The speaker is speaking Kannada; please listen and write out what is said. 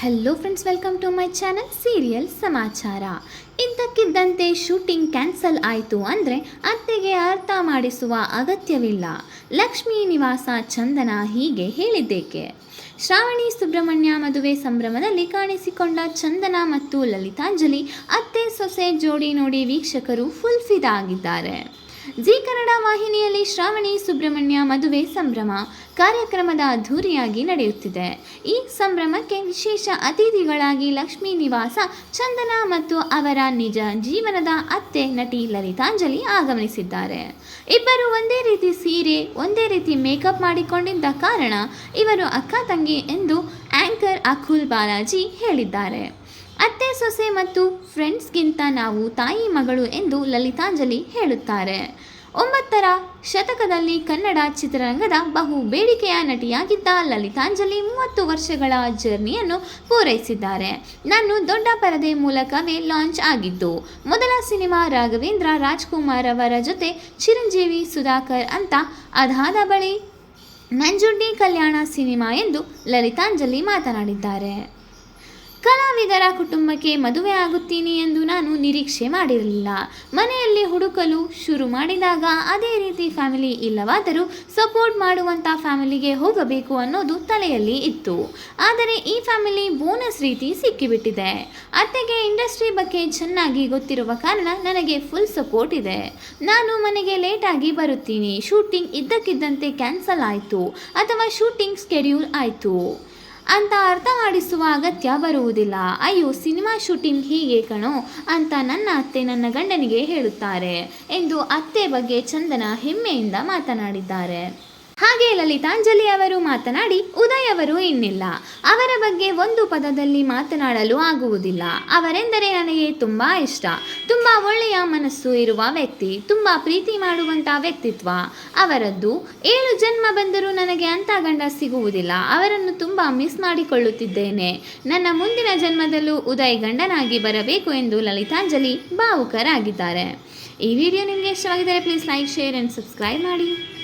Hello friends welcome to my channel serial ಸಮಾಚಾರ ಇದ್ದಕ್ಕಿದ್ದಂತೆ ಶೂಟಿಂಗ್ ಕ್ಯಾನ್ಸಲ್ ಆಯಿತು ಅಂದರೆ ಅತ್ತೆಗೆ ಅರ್ಥ ಮಾಡಿಸುವ ಅಗತ್ಯವಿಲ್ಲ. ಲಕ್ಷ್ಮೀ ನಿವಾಸ ಚಂದನ ಹೀಗೆ ಹೇಳಿದ್ದೇಕೆ. ಶ್ರಾವಣಿ ಸುಬ್ರಹ್ಮಣ್ಯ ಮದುವೆ ಸಂಭ್ರಮದಲ್ಲಿ ಕಾಣಿಸಿಕೊಂಡ ಚಂದನ ಮತ್ತು ಲಲಿತಾಂಜಲಿ ಅತ್ತೆ ಸೊಸೆ ಜೋಡಿ ನೋಡಿ ವೀಕ್ಷಕರು ಫುಲ್ ಆಗಿದ್ದಾರೆ. ಜಿ ಕನ್ನಡ ವಾಹಿನಿಯಲ್ಲಿ ಶ್ರಾವಣಿ, ಸುಬ್ರಹ್ಮಣ್ಯ, ಮದುವೆ, ಸಂಭ್ರಮ ಕಾರ್ಯಕ್ರಮದ ಅದ್ಧೂರಿಯಾಗಿ ನಡೆಯುತ್ತಿದೆ. ಈ ಸಂಭ್ರಮಕ್ಕೆ ವಿಶೇಷ ಅತಿಥಿಗಳಾಗಿ ಲಕ್ಷ್ಮೀ ನಿವಾಸ, ಚಂದನ ಮತ್ತು ಅವರ ನಿಜ ಜೀವನದ ಅತ್ತೆ ನಟಿ ಲಲಿತಾಂಜಲಿ ಆಗಮನಿಸಿದ್ದಾರೆ. ಇಬ್ಬರು ಒಂದೇ ರೀತಿ ಸೀರೆ, ಒಂದೇ ರೀತಿ ಮೇಕಪ್ ಮಾಡಿಕೊಂಡಿದ್ದ ಕಾರಣ ಇವರು ಅಕ್ಕ, ತಂಗಿ ಎಂದು ಆಂಕರ್ ಅಖುಲ್ ಬಾಲಾಜಿ ಹೇಳಿದ್ದಾರೆ. ಅತ್ತೆ, ಸೊಸೆ ಮತ್ತು ಫ್ರೆಂಡ್ಸ್ಗಿಂತ ನಾವು ತಾಯಿ ಮಗಳು ಎಂದು ಲಲಿತಾಂಜಲಿ ಹೇಳುತ್ತಾರೆ. ಒಂಬತ್ತರ ಶತಕದಲ್ಲಿ ಕನ್ನಡ ಚಿತ್ರರಂಗದ ಬಹು ಬೇಡಿಕೆಯ ನಟಿಯಾಗಿದ್ದ ಲಲಿತಾಂಜಲಿ ಮೂವತ್ತು ವರ್ಷಗಳ ಜರ್ನಿಯನ್ನು ಪೂರೈಸಿದ್ದಾರೆ. ನಾನು ದೊಡ್ಡ ಪರದೆ ಮೂಲಕವೇ ಲಾಂಚ್ ಆಗಿದ್ದು, ಮೊದಲ ಸಿನಿಮಾ ರಾಘವೇಂದ್ರ ರಾಜ್ಕುಮಾರ್ ಅವರ ಜೊತೆ ಚಿರಂಜೀವಿ ಸುಧಾಕರ್ ಅಂತ ಅದಾದ ಬಳಿ ನಂಜುಂಡಿ ಕಲ್ಯಾಣ ಸಿನಿಮಾ ಎಂದು ಲಲಿತಾಂಜಲಿ ಮಾತನಾಡಿದ್ದಾರೆ. ಕಲಾವಿದರ ಕುಟುಂಬಕ್ಕೆ ಮದುವೆ ಆಗುತ್ತೀನಿ ಎಂದು ನಾನು ನಿರೀಕ್ಷೆ ಮಾಡಿರಲಿಲ್ಲ. ಮನೆಯಲ್ಲಿ ಹುಡುಕಲು ಶುರು ಮಾಡಿದಾಗ ಅದೇ ರೀತಿ ಫ್ಯಾಮಿಲಿ ಇಲ್ಲವಾದರೂ ಸಪೋರ್ಟ್ ಮಾಡುವಂಥ ಫ್ಯಾಮಿಲಿಗೆ ಹೋಗಬೇಕು ಅನ್ನೋದು ತಲೆಯಲ್ಲಿ ಇತ್ತು. ಆದರೆ ಈ ಫ್ಯಾಮಿಲಿ ಬೋನಸ್ ರೀತಿ ಸಿಕ್ಕಿಬಿಟ್ಟಿದೆ. ಅತ್ತೆಗೆ ಇಂಡಸ್ಟ್ರಿ ಬಗ್ಗೆ ಚೆನ್ನಾಗಿ ಗೊತ್ತಿರುವ ಕಾರಣ ನನಗೆ ಫುಲ್ ಸಪೋರ್ಟ್ ಇದೆ. ನಾನು ಮನೆಗೆ ಲೇಟಾಗಿ ಬರುತ್ತೀನಿ. ಶೂಟಿಂಗ್ ಇದ್ದಕ್ಕಿದ್ದಂತೆ ಕ್ಯಾನ್ಸಲ್ ಆಯಿತು. ಅಥವಾ ಶೂಟಿಂಗ್ ಸ್ಕೆಡ್ಯೂಲ್ ಆಯಿತು. ಅಂತ ಅರ್ಥ ಮಾಡಿಸುವ ಅಗತ್ಯ ಬರುವುದಿಲ್ಲ. ಅಯ್ಯೋ, ಸಿನಿಮಾ ಶೂಟಿಂಗ್ ಹೀಗೆ ಕಣೋ ಅಂತ ನನ್ನ ಅತ್ತೆ ನನ್ನ ಗಂಡನಿಗೆ ಹೇಳುತ್ತಾರೆ ಎಂದು ಅತ್ತೆ ಬಗ್ಗೆ ಚಂದನ ಹೆಮ್ಮೆಯಿಂದ ಮಾತನಾಡಿದ್ದಾರೆ. ಹಾಗೆ ಲಲಿತಾಂಜಲಿ ಅವರು ಮಾತನಾಡಿ, ಉದಯ್ ಅವರು ಇನ್ನಿಲ್ಲ. ಅವರ ಬಗ್ಗೆ ಒಂದು ಪದದಲ್ಲಿ ಮಾತನಾಡಲು ಆಗುವುದಿಲ್ಲ. ಅವರೆಂದರೆ ನನಗೆ ತುಂಬ ಇಷ್ಟ. ತುಂಬ ಒಳ್ಳೆಯ ಮನಸ್ಸು ಇರುವ ವ್ಯಕ್ತಿ, ತುಂಬ ಪ್ರೀತಿ ಮಾಡುವಂಥ ವ್ಯಕ್ತಿತ್ವ. ಅವರದ್ದು, ಏಳು ಜನ್ಮ ಬಂದರೂ ನನಗೆ ಅಂಥ ಗಂಡ ಸಿಗುವುದಿಲ್ಲ. ಅವರನ್ನು ತುಂಬ ಮಿಸ್ ಮಾಡಿಕೊಳ್ಳುತ್ತಿದ್ದೇನೆ. ನನ್ನ ಮುಂದಿನ ಜನ್ಮದಲ್ಲೂ ಉದಯ್ ಗಂಡನಾಗಿ ಬರಬೇಕು ಎಂದು ಲಲಿತಾಂಜಲಿ ಭಾವುಕರಾಗಿದ್ದಾರೆ. ಈ ವಿಡಿಯೋ ನಿಮಗೆ ಇಷ್ಟವಾಗಿದ್ದರೆ please like share and subscribe ಮಾಡಿ.